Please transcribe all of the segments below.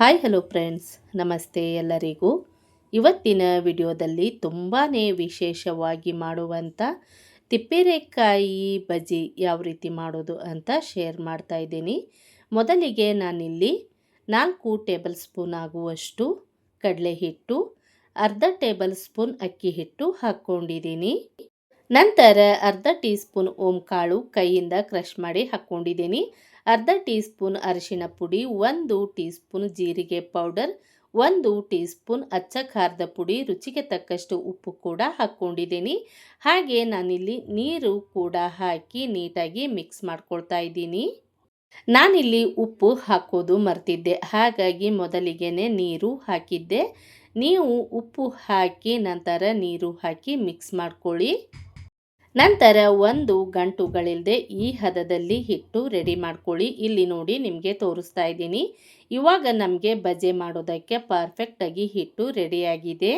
Hi hello friends ನಮಸ್ತೆ ಎಲ್ಲರಿಗೂ. ಇವತ್ತಿನ ವಿಡಿಯೋದಲ್ಲಿ ತುಂಬಾ ವಿಶೇಷವಾಗಿ ಮಾಡುವಂಥ ತಿಪ್ಪೇರೆಕಾಯಿ ಬಜ್ಜಿ ಯಾವ ರೀತಿ ಮಾಡೋದು ಅಂತ ಶೇರ್ ಮಾಡ್ತಾ ಇದ್ದೀನಿ. ಮೊದಲಿಗೆ ನಾನಿಲ್ಲಿ ನಾಲ್ಕು ಟೇಬಲ್ ಸ್ಪೂನ್ ಆಗುವಷ್ಟು ಕಡಲೆ ಹಿಟ್ಟು ಅರ್ಧ ಟೇಬಲ್ ಸ್ಪೂನ್ ಅಕ್ಕಿ ಹಿಟ್ಟು ಹಾಕ್ಕೊಂಡಿದ್ದೀನಿ ನಂತರ ಅರ್ಧ ಟೀ ಸ್ಪೂನ್ ಓಂ ಕಾಳು ಕೈಯಿಂದ ಕ್ರಷ್ ಮಾಡಿ ಹಾಕ್ಕೊಂಡಿದ್ದೀನಿ. ಅರ್ಧ ಟೀ ಸ್ಪೂನ್ ಅರಿಶಿಣ ಪುಡಿ, ಒಂದು ಟೀ ಸ್ಪೂನ್ ಜೀರಿಗೆ ಪೌಡರ್, ಒಂದು ಟೀ ಸ್ಪೂನ್ ಅಚ್ಚ ಖಾರದ ಪುಡಿ, ರುಚಿಗೆ ತಕ್ಕಷ್ಟು ಉಪ್ಪು ಕೂಡ ಹಾಕ್ಕೊಂಡಿದ್ದೀನಿ. ಹಾಗೆ ನಾನಿಲ್ಲಿ ನೀರು ಕೂಡ ಹಾಕಿ ನೀಟಾಗಿ ಮಿಕ್ಸ್ ಮಾಡ್ಕೊಳ್ತಾ ಇದ್ದೀನಿ. ನಾನಿಲ್ಲಿ ಉಪ್ಪು ಹಾಕೋದು ಮರ್ತಿದ್ದೆ, ಹಾಗಾಗಿ ಮೊದಲಿಗೆನೆ ನೀರು ಹಾಕಿದ್ದೆ. ನೀವು ಉಪ್ಪು ಹಾಕಿ ನಂತರ ನೀರು ಹಾಕಿ ಮಿಕ್ಸ್ ಮಾಡ್ಕೊಳ್ಳಿ. ನಂತರ ಒಂದು ಗಂಟುಗಳಿಲ್ಲದೆ ಈ ಹದದಲ್ಲಿ ಹಿಟ್ಟು ರೆಡಿ ಮಾಡ್ಕೊಳ್ಳಿ. ಇಲ್ಲಿ ನೋಡಿ ನಿಮಗೆ ತೋರಿಸ್ತಾ ಇದ್ದೀನಿ. ಇವಾಗ ನಮಗೆ ಬಜೆ ಮಾಡೋದಕ್ಕೆ ಪರ್ಫೆಕ್ಟಾಗಿ ಹಿಟ್ಟು ರೆಡಿಯಾಗಿದೆ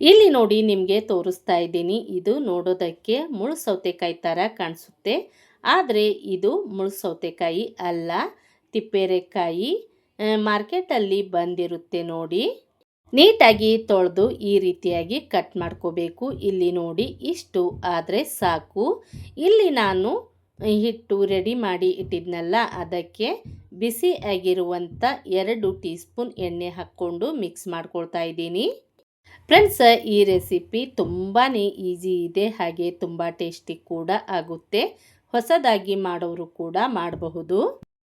ಇಲ್ಲಿ ನೋಡಿ ನಿಮಗೆ ತೋರಿಸ್ತಾ ಇದ್ದೀನಿ. ಇದು ನೋಡೋದಕ್ಕೆ ಮುಳು ಸೌತೆಕಾಯಿ ಥರ ಕಾಣಿಸುತ್ತೆ. ಆದರೆ ಇದು ಮುಳು ಸೌತೆಕಾಯಿ ಅಲ್ಲ, ತಿಪ್ಪೇರೆಕಾಯಿ ಮಾರ್ಕೆಟಲ್ಲಿ ಬಂದಿರುತ್ತೆ ನೋಡಿ. ನೀಟಾಗಿ ತೊಳೆದು ಈ ರೀತಿಯಾಗಿ ಕಟ್ ಮಾಡ್ಕೋಬೇಕು. ಇಲ್ಲಿ ನೋಡಿ ಇಷ್ಟು ಆದರೆ ಸಾಕು. ಇಲ್ಲಿ ನಾನು ಹಿಟ್ಟು ರೆಡಿ ಮಾಡಿ ಇಟ್ಟಿದ್ನಲ್ಲ, ಅದಕ್ಕೆ ಬಿಸಿ ಆಗಿರುವಂಥ ಎರಡು ಟೀ ಸ್ಪೂನ್ ಎಣ್ಣೆ ಹಾಕ್ಕೊಂಡು ಮಿಕ್ಸ್ ಮಾಡ್ಕೊಳ್ತಾ ಇದ್ದೀನಿ. ಫ್ರೆಂಡ್ಸ್, ಈ ರೆಸಿಪಿ ತುಂಬಾ ಈಸಿ ಇದೆ, ಹಾಗೆ ತುಂಬ ಟೇಸ್ಟಿ ಕೂಡ ಆಗುತ್ತೆ. ಹೊಸದಾಗಿ ಮಾಡೋರು ಕೂಡ ಮಾಡಬಹುದು.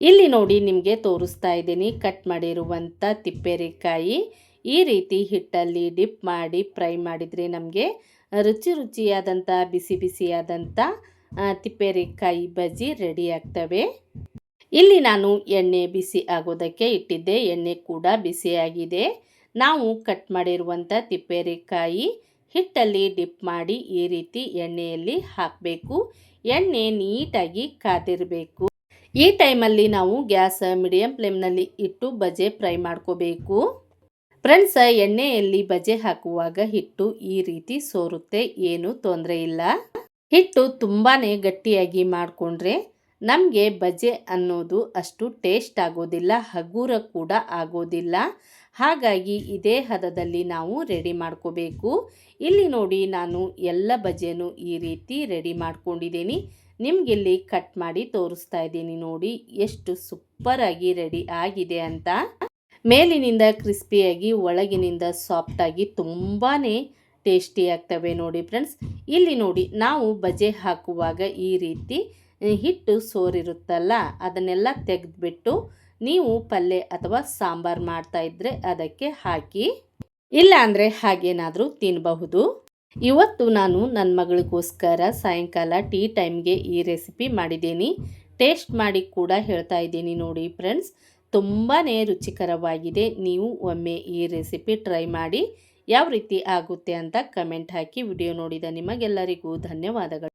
ಇಲ್ಲಿ ನೋಡಿ ನಿಮಗೆ ತೋರಿಸ್ತಾ ಇದ್ದೀನಿ, ಕಟ್ ಮಾಡಿರುವಂಥ ತಿಪ್ಪೆರೆಕಾಯಿ. ಈ ರೀತಿ ಹಿಟ್ಟಲ್ಲಿ ಡಿಪ್ ಮಾಡಿ ಫ್ರೈ ಮಾಡಿದರೆ ನಮಗೆ ರುಚಿ ರುಚಿಯಾದಂಥ, ಬಿಸಿ ಬಿಸಿಯಾದಂಥ ತಿಪ್ಪೇರಿಕಾಯಿ ಬಜ್ಜಿ ರೆಡಿ ಆಗ್ತವೆ. ಇಲ್ಲಿ ನಾನು ಎಣ್ಣೆ ಬಿಸಿ ಆಗೋದಕ್ಕೆ ಇಟ್ಟಿದ್ದೆ. ಎಣ್ಣೆ ಕೂಡ ಬಿಸಿಯಾಗಿದೆ ನಾವು ಕಟ್ ಮಾಡಿರುವಂಥ ತಿಪ್ಪೇರಿಕಾಯಿ ಹಿಟ್ಟಲ್ಲಿ ಡಿಪ್ ಮಾಡಿ ಈ ರೀತಿ ಎಣ್ಣೆಯಲ್ಲಿ ಹಾಕಬೇಕು. ಎಣ್ಣೆ ನೀಟಾಗಿ ಕಾದಿರಬೇಕು. ಈ ಟೈಮಲ್ಲಿ ನಾವು ಗ್ಯಾಸ್ ಮೀಡಿಯಂ ಫ್ಲೇಮ್ನಲ್ಲಿ ಇಟ್ಟು ಬಜೆ ಫ್ರೈ ಮಾಡ್ಕೋಬೇಕು. ಫ್ರೆಂಡ್ಸ್, ಎಣ್ಣೆಯಲ್ಲಿ ಬಜೆ ಹಾಕುವಾಗ ಹಿಟ್ಟು ಈ ರೀತಿ ಸೋರುತ್ತೆ, ಏನು ತೊಂದರೆ ಇಲ್ಲ. ಹಿಟ್ಟು ತುಂಬಾ ಗಟ್ಟಿಯಾಗಿ ಮಾಡಿಕೊಂಡ್ರೆ ನಮಗೆ ಬಜೆ ಅನ್ನೋದು ಅಷ್ಟು ಟೇಸ್ಟ್ ಆಗೋದಿಲ್ಲ, ಹಗುರ ಕೂಡ ಆಗೋದಿಲ್ಲ. ಹಾಗಾಗಿ ಇದೇ ಹದದಲ್ಲಿ ನಾವು ರೆಡಿ ಮಾಡ್ಕೋಬೇಕು. ಇಲ್ಲಿ ನೋಡಿ ನಾನು ಎಲ್ಲ ಬಜೆನೂ ಈ ರೀತಿ ರೆಡಿ ಮಾಡ್ಕೊಂಡಿದ್ದೀನಿ. ನಿಮಗಿಲ್ಲಿ ಕಟ್ ಮಾಡಿ ತೋರಿಸ್ತಾ ಇದ್ದೀನಿ ನೋಡಿ, ಎಷ್ಟು ಸೂಪರಾಗಿ ರೆಡಿ ಆಗಿದೆ ಅಂತ. ಮೇಲಿನಿಂದ ಕ್ರಿಸ್ಪಿಯಾಗಿ, ಒಳಗಿನಿಂದ ಸಾಫ್ಟಾಗಿ ತುಂಬಾ ಟೇಸ್ಟಿ ಆಗ್ತವೆ ನೋಡಿ ಫ್ರೆಂಡ್ಸ್. ಇಲ್ಲಿ ನೋಡಿ, ನಾವು ಬಜೆ ಹಾಕುವಾಗ ಈ ರೀತಿ ಹಿಟ್ಟು ಸೋರಿರುತ್ತಲ್ಲ, ಅದನ್ನೆಲ್ಲ ತೆಗೆದುಬಿಟ್ಟು ನೀವು ಪಲ್ಯ ಅಥವಾ ಸಾಂಬಾರು ಮಾಡ್ತಾ ಇದ್ರೆ ಅದಕ್ಕೆ ಹಾಕಿ, ಇಲ್ಲ ಅಂದರೆ ಹಾಗೇನಾದರೂ ತಿನ್ನಬಹುದು ಇವತ್ತು ನಾನು ನನ್ನ ಮಗಳಿಗೋಸ್ಕರ ಸಾಯಂಕಾಲ ಟೀ ಟೈಮ್ಗೆ ಈ ರೆಸಿಪಿ ಮಾಡಿದ್ದೀನಿ. ಟೇಸ್ಟ್ ಮಾಡಿ ಕೂಡ ಹೇಳ್ತಾ ಇದ್ದೀನಿ ನೋಡಿ ಫ್ರೆಂಡ್ಸ್. ತುಂಬಾ ರುಚಿಕರವಾಗಿದೆ. ನೀವು ಒಮ್ಮೆ ಈ ರೆಸಿಪಿ ಟ್ರೈ ಮಾಡಿ, ಯಾವ ರೀತಿ ಆಗುತ್ತೆ ಅಂತ ಕಮೆಂಟ್ ಹಾಕಿ. ವಿಡಿಯೋ ನೋಡಿದ ನಿಮಗೆಲ್ಲರಿಗೂ ಧನ್ಯವಾದಗಳು.